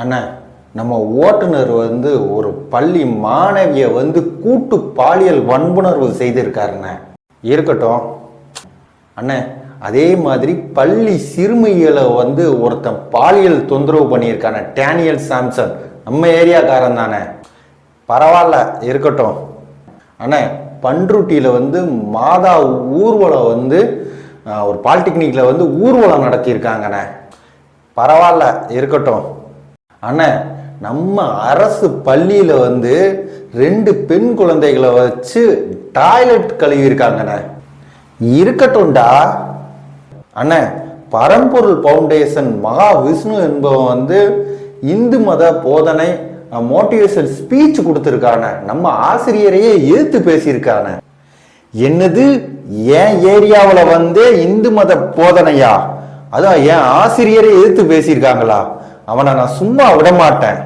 அண்ணா நம்ம ஓட்டுநர் வந்து ஒரு பள்ளி மாணவியை வந்து கூட்டு பாலியல் வன்புணர்வு செய்திருக்காருண்ணே. இருக்கட்டும். அண்ணே அதே மாதிரி பள்ளி சிறுமிகளை வந்து ஒருத்தன் பாலியல் தொந்தரவு பண்ணியிருக்கான டேனியல் சாம்சன் நம்ம ஏரியாக்காரன் தானே. பரவாயில்ல இருக்கட்டும். அண்ணே பண்ருட்டியில் வந்து மாதா ஊர்வலம் வந்து ஒரு பாலிடெக்னிக்கில் வந்து ஊர்வலம் நடத்தியிருக்காங்கண்ணே. பரவாயில்ல இருக்கட்டும். ஆனால் நம்ம அரசு பள்ளியில் வந்து ரெண்டு பெண் குழந்தைகளை வச்சு டாய்லெட் கழுவியிருக்காங்கண்ணே. இருக்கட்டும்டா. அண்ணே பரம்பொருள் ஃபவுண்டேஷன் மகா விஷ்ணு என்பவன் வந்து இந்து மத போதனை மோட்டிவேஷன் ஸ்பீச் கொடுத்துருக்கான. நம்ம ஆசிரியரையே எதிர்த்து பேசியிருக்கான. என்னது? என் ஏரியாவில் வந்து இந்து மத போதனையா? அதான் என் ஆசிரியரை எதிர்த்து பேசியிருக்காங்களா? அவனை நான் சும்மா விட மாட்டேன்